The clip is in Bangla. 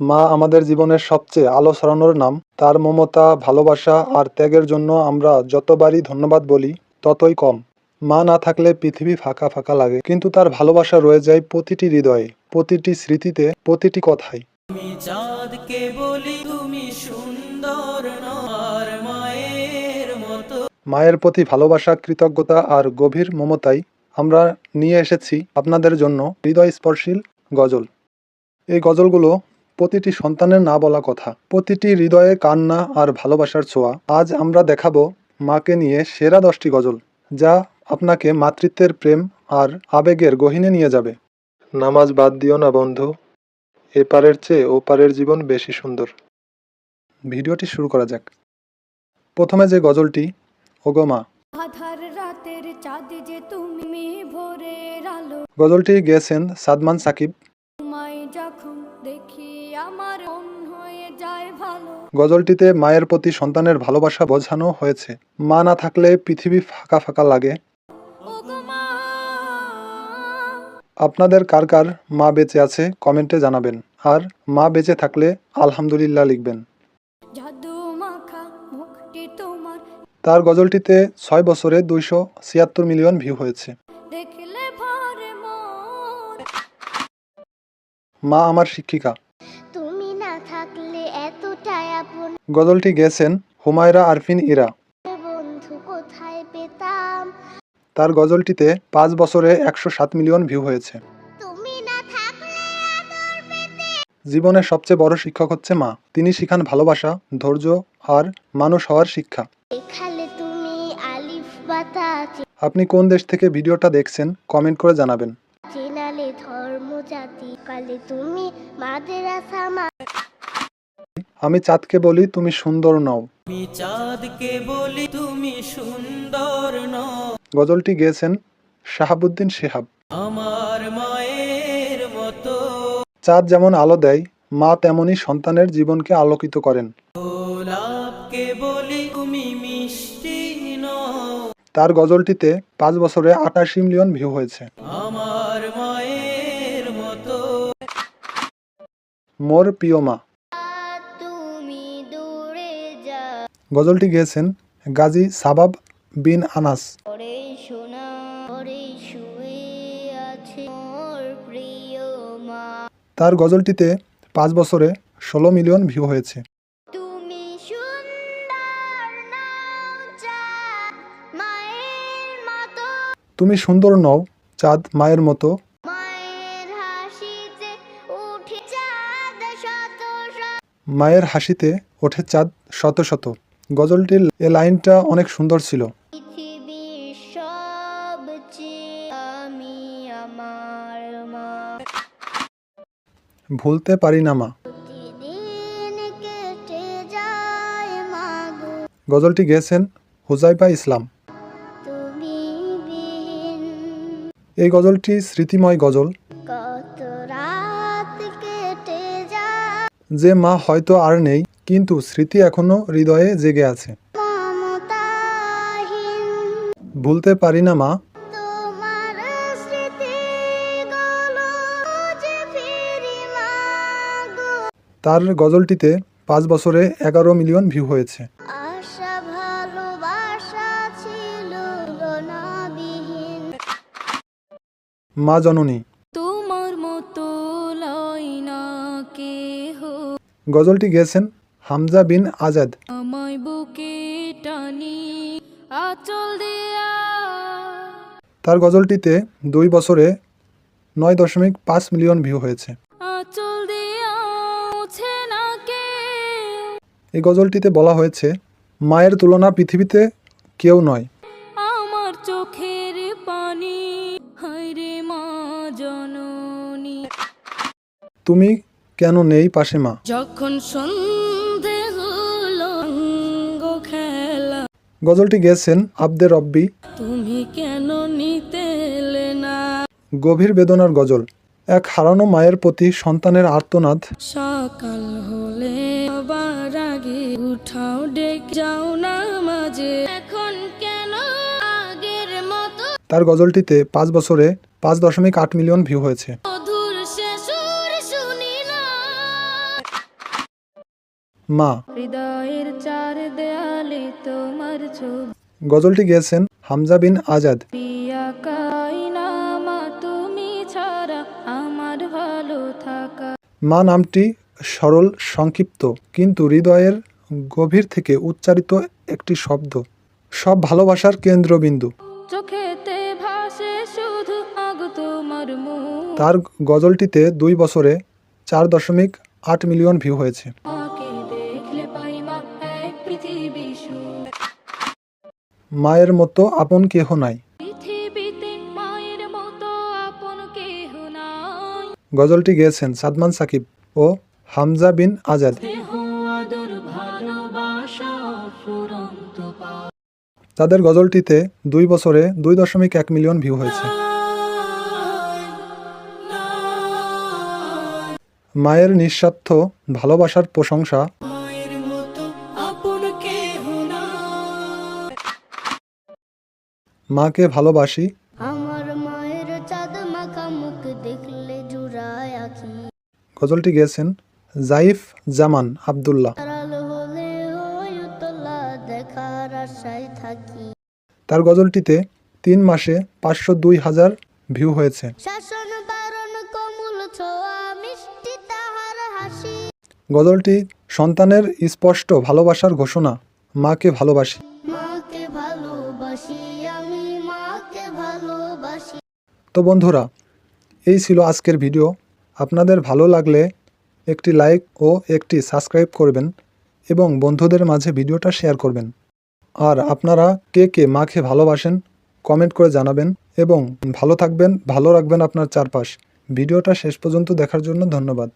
মা আমাদের জীবনের সবচেয়ে আলো ছড়ানোর নাম। তার মমতা ভালোবাসা আর ত্যাগের জন্য আমরা যতবারই ধন্যবাদ বলি ততই কম। মা না থাকলে পৃথিবী ফাঁকা ফাঁকা লাগে। কিন্তু তার ভালোবাসা রয়ে যায় প্রতিটি হৃদয়ে প্রতিটি স্মৃতিতে প্রতিটি কথায়। আমি চাঁদকে বলি তুমি সুন্দর নর মায়ের মতো। মায়ের প্রতি ভালোবাসা কৃতজ্ঞতা আর গভীর মমতাই আমরা নিয়ে এসেছি আপনাদের জন্য হৃদয় হৃদয়স্পর্শীল গজল। এই গজলগুলো প্রতিটি সন্তানের না বলা কথা প্রতিটি হৃদয়ে কান্না আর ভালোবাসার ছোঁয়া। আজ আমরা দেখাবো মাকে নিয়ে সেরা দশটি গজল যা আপনাকে মাতৃত্বের প্রেম আর আবেগের গহিনে নিয়ে যাবে। নামাজ বাদ দিও না বন্ধু এপারের চেয়ে ওপারের জীবন বেশি সুন্দর। ভিডিওটি শুরু করা যাক। প্রথমে যে গজলটি ওগো মা। আধার রাতের চাঁদ যে তুমি ভোরের আলো। গজলটি গেয়েছেন সাদমান সাকিব। গজলটিতে মায়ের প্রতি সন্তানের ভালোবাসা বোঝানো হয়েছে। মা না থাকলে পৃথিবী ফাঁকা ফাঁকা লাগে। আপনাদের কার কার মা বেঁচে আছে কমেন্টে জানাবেন। আর মা বেঁচে থাকলে আলহামদুলিল্লাহ লিখবেন। তার গজলটিতে ছয় বছরে দুইশো ছিয়াত্তর মিলিয়ন ভিউ হয়েছে। মা আমার শিক্ষিকা। এতটাই আপন। গজলটি গেয়েছেন হুমায়রা আরফিন ইরা। বন্ধু কোথায় পেতাম? তার গজলটিতে পাঁচ বছরে একশো সাত মিলিয়ন ভিউ হয়েছে। তুমি না থাকলে আদর পেতে। জীবনের সবচেয়ে বড় শিক্ষক হচ্ছে মা। তিনি শিখান ভালোবাসা ধৈর্য আর মানুষ হওয়ার শিক্ষা। দেখালে তুমি আলিফ বাতা আপনি কোন দেশ থেকে ভিডিওটা দেখছেন কমেন্ট করে জানাবেন। চেনালে ধর্ম জাতি কালে তুমি মাদ্রাসা আমি চাঁদকে বলি তুমি সুন্দর নও। আমি চাঁদকে বলি তুমি সুন্দর নও। গজলটি গেয়েছেন শাহাবুদ্দিন শেহাব। আমার মায়ের মতো। চাঁদ যেমন আলো দেয় মা তেমনই সন্তানের জীবনকে আলোকিত করেন। তার গজলটিতে পাঁচ বছরে আটাশি মিলিয়ন ভিউ হয়েছে। আমার মায়ের মতো। মোর প্রিয় মা। গজলটি গেয়েছেন গাজী সাবাব বিন আনাস। তার গজলটিতে পাঁচ বছরে ষোলো মিলিয়ন ভিউ হয়েছে। তুমি সুন্দর নাও চাঁদ মায়ের মতো। মায়ের হাসিতে ওঠে চাঁদ শত শত। গজলটির এ লাইনটা অনেক সুন্দর ছিল। আমি ভুলতে পারি না মা। গজলটি গেয়েছেন হুজাইবা ইসলাম। এই গজলটি স্মৃতিময় গজল। যে মা হয়তো আর নেই কিন্তু স্মৃতি এখনও হৃদয়ে জেগে আছে। ভুলতে পারি না মা। তার গজলটিতে পাঁচ বছরে এগারো মিলিয়ন ভিউ হয়েছে। মা জননী গজলটি গেয়েছেন হামজা বিন আজাদ। আমায় বুকে টানি আচল দিয়া। তার গজলটিতে দুই বছরে নয় দশমিক পাঁচ মিলিয়ন ভিউ হয়েছে। এই গজলটিতে বলা হয়েছে মায়ের তুলনা পৃথিবীতে কেউ নয়। আমার চোখের পানি তুমি কেন নেই পাশে মা? যখন সন্ধে হলো খেলা। গজলটি গেছেন আব্দে রব্বি। তুমি কেন নিতে না? গভীর বেদনার গজল। এক হারানো মায়ের প্রতি সন্তানের আর্তনাদ। সকাল হলে আবার আগে উঠাও ডেক যাও না মাঝে এখন কেন আগের মতো? তার গজলটিতে পাঁচ বছরে পাঁচ দশমিক আট মিলিয়ন ভিউ হয়েছে। মা। হৃদয়ের চার দেয়ালে তোমার ছবি। গজলটি গেয়েছেন হামজা বিন আজাদ। মা তুমি ছাড়া আমার ভালো থাকা। মা নামটি সরল সংক্ষিপ্ত কিন্তু হৃদয়ের গভীর থেকে উচ্চারিত একটি শব্দ। সব ভালোবাসার কেন্দ্রবিন্দু। চোখেতে ভাসে শুধু তোমার তার গজলটিতে দুই বছরে চার দশমিক আট মিলিয়ন ভিউ হয়েছে। মায়ের মতো আপন কেহ নাই। গজলটি গেয়েছেন সাদমান সাকিব ও হামজা বিন আজাদ। তাদের গজলটিতে দুই বছরে দুই দশমিক এক মিলিয়ন ভিউ হয়েছে। মায়ের নিঃস্বার্থ ভালোবাসার প্রশংসা মাকে ভালোবাসি। আমার মায়ের চাঁদ মাখা মুখ দেখলে জুড়ায় আখি। গজলটি গেয়েছেন জাইফ জামান আবদুল্লাহ। তার গজলটিতে তিন মাসে পাঁচশো দুই হাজার ভিউ হয়েছে। গজলটি সন্তানের স্পষ্ট ভালোবাসার ঘোষণা মাকে ভালোবাসি। তো বন্ধুরা, এই ছিল আজকের ভিডিও। আপনাদের ভালো লাগলে একটি লাইক ও একটি সাবস্ক্রাইব করবেন এবং বন্ধুদের মাঝে ভিডিওটা শেয়ার করবেন। আর আপনারা কে কে মাকে ভালোবাসেন, কমেন্ট করে জানাবেন এবং ভালো থাকবেন, ভালো রাখবেন আপনার চারপাশ। ভিডিওটা শেষ পর্যন্ত দেখার জন্য ধন্যবাদ।